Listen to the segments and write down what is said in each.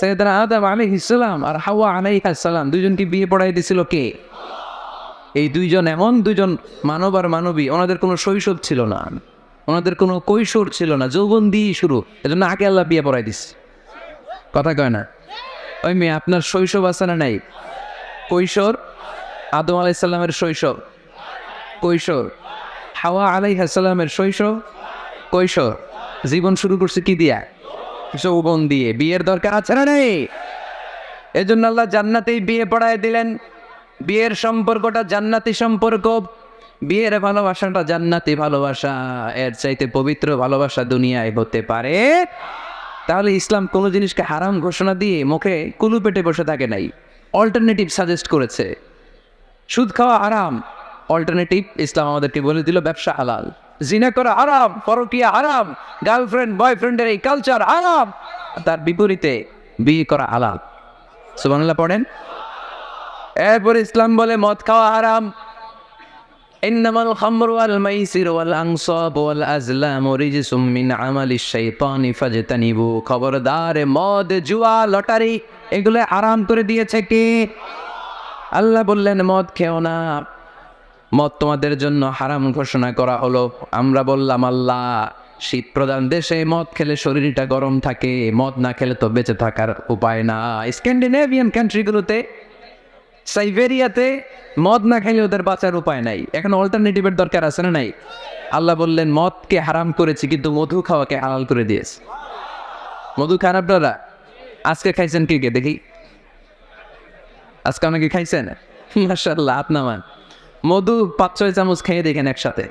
সৈয়দনা আদম আলী ইসলাম আর হাওয়া আলাই সালাম দুজনকে বিয়ে পড়াই দিছিল কে? এই দুইজন এমন দুজন মানব আর মানবী, ওনাদের কোনো শৈশব ছিল না, ওনাদের কোনো কৈশোর ছিল না, যৌবন দিয়েই শুরু, এজন্য আগে আল্লাহ বিয়ে পড়াই দিস কথা কয় না? ওই মেয়ে, আপনার শৈশব আছে না নাই? কৈশোর? আদম আলাইসাল্লামের শৈশব। কৈশোর? হাওয়া আলাই আলাইহাসাল্লামের শৈশব। কৈশোর? জীবন শুরু করছে কি দিয়া? যৌবন দিয়ে। বিয়ের দরকার আছে না নেই? এজন্য আল্লাহ জান্নাতেই বিয়ে পড়ায় দিলেন। বিয়ের সম্পর্কটা জান্নাতি সম্পর্ক। বিয়ের ভালোবাসাটা জান্নাতি ভালোবাসা। এর চাইতে পবিত্র ভালোবাসা দুনিয়ায় হতে পারে। তাহলে ইসলাম কোনো জিনিসকে হারাম ঘোষণা দিয়ে মুখে কুলু পেটে বসে থাকে নাই। অল্টারনেটিভ সাজেস্ট করেছে। সুদ খাওয়া আরাম। অল্টারনেটিভ ইসলাম আমাদেরকে বলে দিল ব্যবসা হালাল। জিনা করা আরাম পরকিয়া আরাম গার্লফ্রেন্ড বয়ফ্রেন্ডের এই কালচার আরাম তার বিপরীতে বিয়ে করা হালাল সুবাংলা পড়েন এরপর ইসলাম বলে মদ খাওয়া হারাম إنما الخمر والميسر والأنصاب والأزلام رجس من عمل الشيطان فاجتنبوا খবরদার মদ জুয়া লটারি এগুলো আরাম করে দিয়েছে কে আল্লাহ বললেন মদ খেও না মদ তোমাদের জন্য হারাম ঘোষণা করা হলো। আমরা বললাম, আল্লাহ, শীত প্রধান দেশে মদ খেলে শরীরটা গরম থাকে, মদ না খেলে তো বেঁচে থাকার উপায় না। স্ক্যান্ডিনেভিয়ান কান্ট্রিগুলোতে, সাইবেরিয়াতে মদ না খাইলে ওদের বাঁচার উপায় নাই। এখন অল্টারনেটিভের দরকার আছে না নাই? আল্লাহ বললেন, মদকে হারাম করেছি কিন্তু মধু খাওয়াকে হালাল করে দিয়েছে। মধু খান আপনারা? আজকে খাইছেন কে কে? দেখি। আজকে অনেকে খাইছেন? মাসাল্লাহ আপনামান মধু পাঁচ, ছয় চামচ খেয়ে দেখেন একসাথে।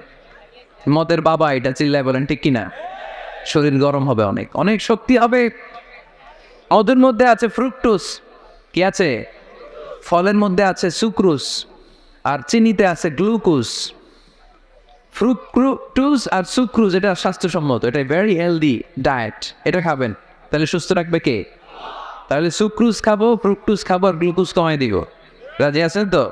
মদের বাবা এটা চিল্লায় বলেন, ঠিক কিনা? শরীর গরম হবে অনেক। অনেক শক্তি হবে। মধুর মধ্যে আছে ফ্রুকটুস কি আছে? ফলের মধ্যে আছে সুক্রুস আর চিনিতে আছে গ্লুকোজ। ফ্রুক্রুটুস আর সুক্রুজ, এটা স্বাস্থ্যসম্মত। এটা ভেরি হেলদি ডায়েট এটা খাবেন। তাহলে সুস্থ রাখবে কে? তাহলে সুক্রুজ খাব ফ্রুকটুস খাব আর গ্লুকোজ কমাই দিব। রাজি আছেন তো?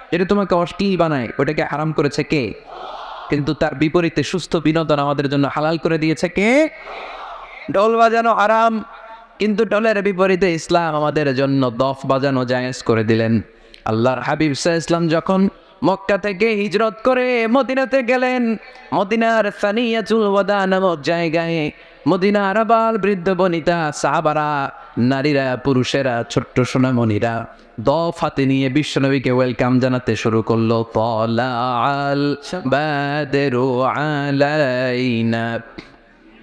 যেটা তোমাকে অশ্লীল বানায় ওটাকে হারাম করেছে কে? কিন্তু তার বিপরীতে সুস্থ বিনোদন আমাদের জন্য হালাল করে দিয়েছে কে? ঢোল বাজানো আরাম কিন্তু ঢোলের বিপরীতে ইসলাম আমাদের জন্য দফ বাজানো জায়েজ করে দিলেন। আল্লাহর হাবিব সাহা ইসলাম যখন মক্কা থেকে হিজরত করে মদিনাতে গেলেন। মদিনার সানিয়াতুল ওয়াদা নামক জায়গায় মদিনার আবাল বৃদ্ধ বনিতা সাহাবারা, নারীরা, পুরুষেরা, ছোট্ট সোনামণিরা দফ হাতে নিয়ে বিশ্বনবীকে ওয়েলকাম জানাতে শুরু করল। তলা আল বাদেরু আলাইনা।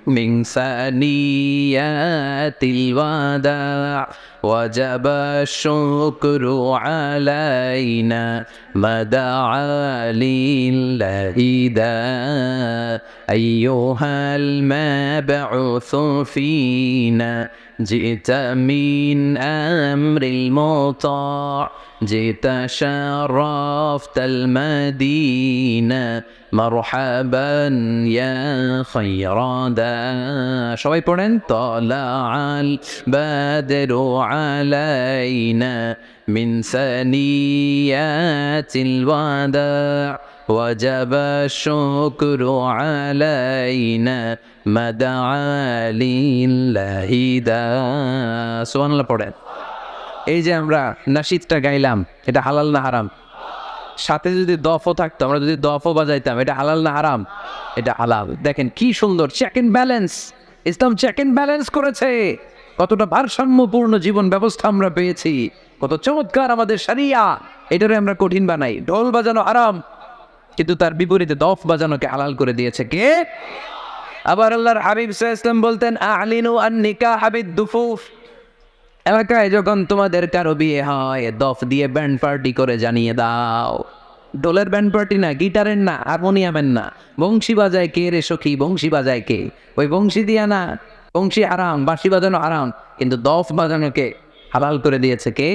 من ثنيات الوداع وجب الشكر علينا ما دعا لله دا أيها المبعوث فينا جئت من أمر المطاع جئت شرفت المدينة. مرحبا يا خير داع شوي بورن طلع البدر علينا من ثنيات الوداع؟ وجب الشكر علينا ما دعا لله دا সুবহানাল্লাহ পড়েন এই যে আমরা নাশিদটা গাইলাম এটা হালাল না হারাম সাথে যদি দফও থাকতো আমরা যদি দফও বাজাইতাম এটা হালাল না হারাম এটা হালাল দেখেন কি সুন্দর check and balance Islam check and balance করেছে কতটা ভারসাম্যপূর্ণ জীবন ব্যবস্থা আমরা পেয়েছি কত চমৎকার আমাদের সারিয়া এটারে আমরা কঠিন বানাই ঢোল বাজানো আরাম কিন্তু তার বিপরীতে দফ বাজানোকে হালাল করে দিয়েছে কে? আবার আল্লাহর হাবিব ওয়াসাল্লাম বলতেন, আলিনু আর নিকা হাবিদ দুফুফ এলাকায় যখন তোমাদের কারও বিয়ে হয়, দফ দিয়ে ব্যান্ড পার্টি করে জানিয়ে দাও। ডোলের ব্যান্ড পার্টি না, গিটারের না, হারমোনিয়ামের না। বংশী বাজায় কে রে সখী, বংশী বাজায় কে? ওই বংশী দিয়া না, বংশী আরাম, বাঁশি বাজানো আরাম, কিন্তু দফ বাজানোকে হালাল করে দিয়েছে কে?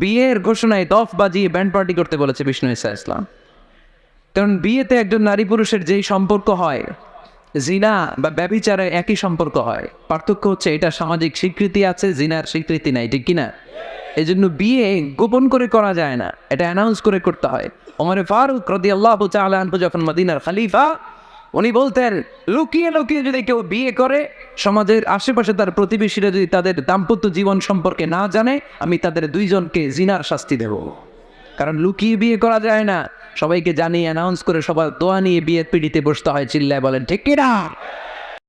বিয়ের ঘোষণায় দফ বাজিয়ে ব্যান্ড পার্টি করতে বলেছে বিষ্ণু ইসা ইসলাম। কারণ বিয়েতে একজন নারী পুরুষের যেই সম্পর্ক হয়, জিনা বা ব্যবিচারে একই সম্পর্ক হয়। পার্থক্য হচ্ছে এটা সামাজিক স্বীকৃতি আছে, জিনার স্বীকৃতি নাই, ঠিক কিনা? এই জন্য বিয়ে গোপন করে করা যায় না, এটা অ্যানাউন্স করে করতে হয়। ওমরে ফারুক রদি আল্লাহ আনহু যখন মদিনার খালিফা, উনি বলতেন, লুকিয়ে লুকিয়ে যদি কেউ বিয়ে করে, সমাজের আশেপাশে তার প্রতিবেশীরা যদি তাদের দাম্পত্য জীবন সম্পর্কে না জানে, আমি তাদের দুইজনকে জিনার শাস্তি দেব। কারণ লুকিয়ে বিয়ে করা যায় না সবাইকে জানিয়ে অ্যানাউন্স করে সবার দোয়া নিয়ে বিয়ের পিড়িতে বসতে হয়, চিল্লায় বলেন, ঠিক কিনা?